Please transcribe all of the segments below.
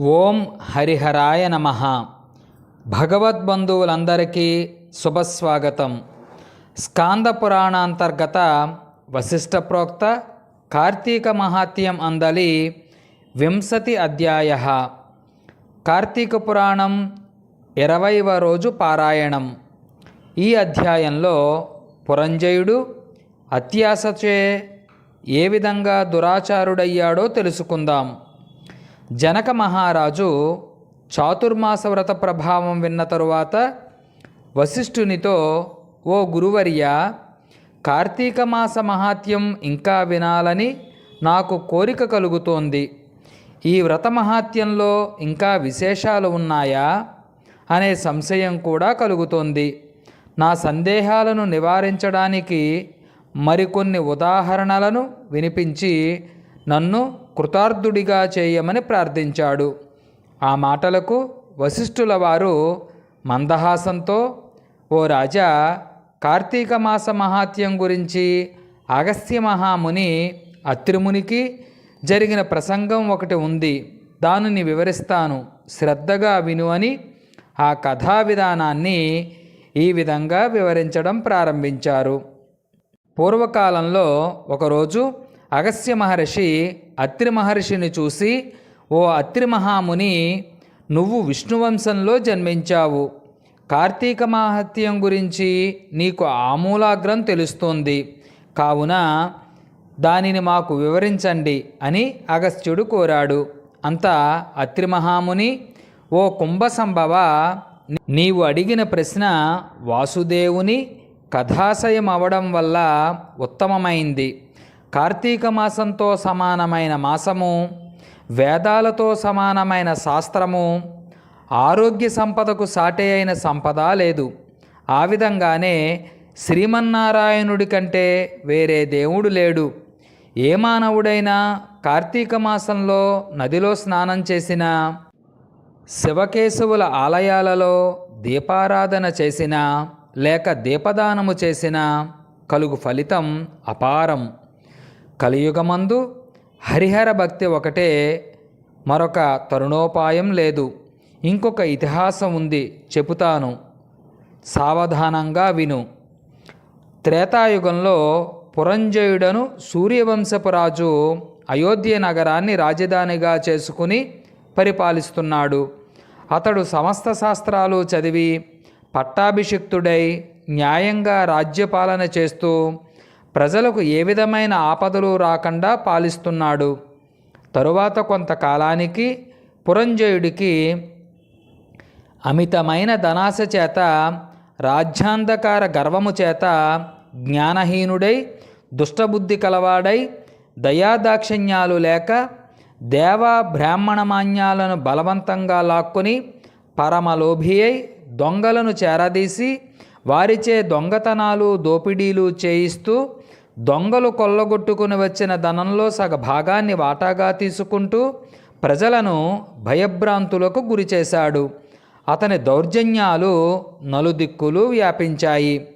ఓం హరిహరాయ నమ. భగవద్బంధువులందరికీ శుభస్వాగతం. స్కాంద పురాణాంతర్గత వశిష్ట ప్రోక్త కార్తీక మహాత్యం అందలి వింశతి అధ్యాయ. కార్తీక పురాణం ఇరవైవ రోజు పారాయణం. ఈ అధ్యాయంలో పురంజయుడు అత్యాసచే ఏ విధంగా దురాచారుడయ్యాడో తెలుసుకుందాం. జనక మహారాజు చాతుర్మాస వ్రత ప్రభావం విన్న తరువాత వశిష్ఠునితో ఓ గురువర్య కార్తీక మాస మహాత్యం ఇంకా వినాలని నాకు కోరిక కలుగుతోంది. ఈ వ్రత మహాత్యంలో ఇంకా విశేషాలు ఉన్నాయా? అనే సంశయం కూడా కలుగుతోంది. నా సందేహాలను నివారించడానికి మరికొన్ని ఉదాహరణలను వినిపించి నన్ను కృతార్థుడిగా చేయమని ప్రార్థించాడు. ఆ మాటలకు వశిష్ఠుల వారు మందహాసంతో ఓ రాజా కార్తీక మాస మహాత్యం గురించి అగస్త్య మహాముని అత్రిమునికి జరిగిన ప్రసంగం ఒకటి ఉంది. దానిని వివరిస్తాను. శ్రద్ధగా విను అని ఆ కథా విధానాన్ని ఈ విధంగా వివరించడం ప్రారంభించారు. పూర్వకాలంలో ఒకరోజు అగస్త్య మహర్షి అత్రి మహర్షిని చూసి ఓ అత్రి మహాముని నువ్వు విష్ణువంశంలో జన్మించావు. కార్తీక మహత్యం గురించి నీకు ఆమూలాగ్రం తెలుస్తోంది. కావున దానిని మాకు వివరించండి అని అగస్త్యుడు కోరాడు. అంతా అత్రి మహాముని ఓ కుంభసంభవ నీవు అడిగిన ప్రశ్న వాసుదేవుని కథాశయం అవడం వల్ల ఉత్తమమైంది. కార్తీక మాసంతో సమానమైన మాసము వేదాలతో సమానమైన శాస్త్రము ఆరోగ్య సంపదకు సాటే అయిన సంపద లేదు. ఆ విధంగానే శ్రీమన్నారాయణుడి కంటే వేరే దేవుడు లేడు. ఏ మానవుడైనా కార్తీక మాసంలో నదిలో స్నానం చేసిన శివకేశవుల ఆలయాలలో దీపారాధన చేసినా లేక దీపదానము చేసినా కలుగు ఫలితం అపారం. కలియుగమందు హరిహర భక్తి ఒకటే మరొక తరుణోపాయం లేదు. ఇంకొక ఇతిహాసం ఉంది చెబుతాను సావధానంగా విను. త్రేతాయుగంలో పురంజయుడను సూర్యవంశపు రాజు అయోధ్య నగరాన్ని రాజధానిగా చేసుకుని పరిపాలిస్తున్నాడు. అతడు సమస్త శాస్త్రాలు చదివి పట్టాభిషిక్తుడై న్యాయంగా రాజ్యపాలన చేస్తూ ప్రజలకు ఏ విధమైన ఆపదలు రాకుండా పాలిస్తున్నాడు. తరువాత కొంతకాలానికి పురంజయుడికి అమితమైన ధనాశ చేత రాజ్యాంధకార గర్వము చేత జ్ఞానహీనుడై దుష్టబుద్ధి కలవాడై దయాదాక్షిణ్యాలు లేక దేవ బ్రాహ్మణమాన్యాలను బలవంతంగా లాక్కొని పరమలోభి అయి దొంగలను చేరదీసి వారిచే దొంగతనాలు దోపిడీలు చేయిస్తూ దొంగలు కొల్లగొట్టుకుని వచ్చిన ధనంలో సగ భాగాన్ని వాటాగా తీసుకుంటూ ప్రజలను భయభ్రాంతులకు గురిచేశాడు అతని దౌర్జన్యాలు నలుదిక్కులు వ్యాపించాయి.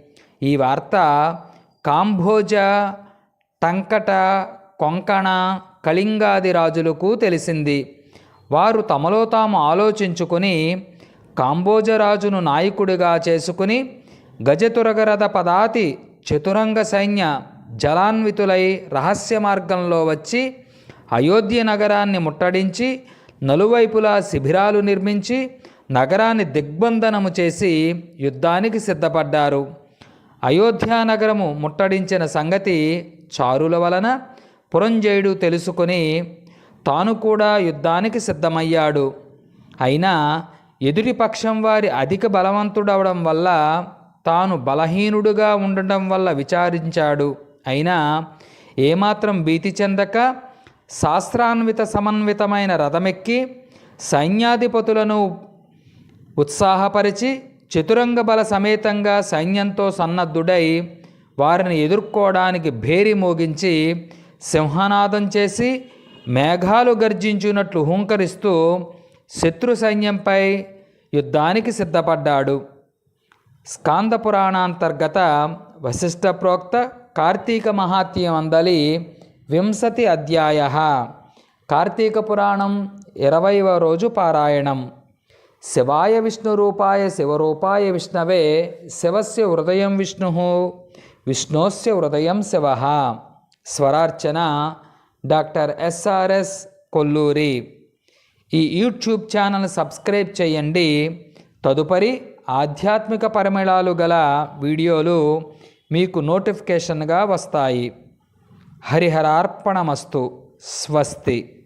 ఈ వార్త కాంభోజ టంకట కొంకణ కళింగాది రాజులకు తెలిసింది. వారు తమలో తాము ఆలోచించుకొని కాంబోజరాజును నాయకుడిగా చేసుకుని గజతురగరథ పదాతి చతురంగ సైన్య జలాన్వితులై రహస్య మార్గంలో వచ్చి అయోధ్య నగరాన్ని ముట్టడించి నలువైపులా శిబిరాలు నిర్మించి నగరాన్ని దిగ్బంధనము చేసి యుద్ధానికి సిద్ధపడ్డారు. అయోధ్యా నగరము ముట్టడించిన సంగతి చారుల వలన పురంజయుడు తెలుసుకొని తాను కూడా యుద్ధానికి సిద్ధమయ్యాడు. అయినా ఎదుటిపక్షం వారి అధిక బలవంతుడవడం వల్ల తాను బలహీనుడుగా ఉండటం వల్ల విచారించాడు. అయినా ఏమాత్రం భీతి చెందక శాస్త్రాన్విత సమన్వితమైన రథమెక్కి సైన్యాధిపతులను ఉత్సాహపరిచి చతురంగ బల సమేతంగా సైన్యంతో సన్నద్ధుడై వారిని ఎదుర్కోవడానికి భేరి మోగించి సింహనాదం చేసి మేఘాలు గర్జించున్నట్లు హుంకరిస్తూ శత్రు సైన్యంపై యుద్ధానికి సిద్ధపడ్డాడు. స్కాంద పురాణాంతర్గత వశిష్ట ప్రోక్త కార్తీక మహాత్యం అందలి వింశతి అధ్యాయ. కార్తీక పురాణం ఇరవైవ రోజు పారాయణం. శివాయ విష్ణురూపాయ శివరూపాయ విష్ణవే శివస్య హృదయం విష్ణు విష్ణోస్య హృదయం Shiva. Swararchana doctor SRS Kolluri. ఈ యూట్యూబ్ ఛానల్ సబ్స్క్రైబ్ చేయండి. తదుపరి ఆధ్యాత్మిక పరిమళాలు గల వీడియోలు మీకు నోటిఫికేషన్గా వస్తాయి. హరిహరార్పణమస్తు. స్వస్తి.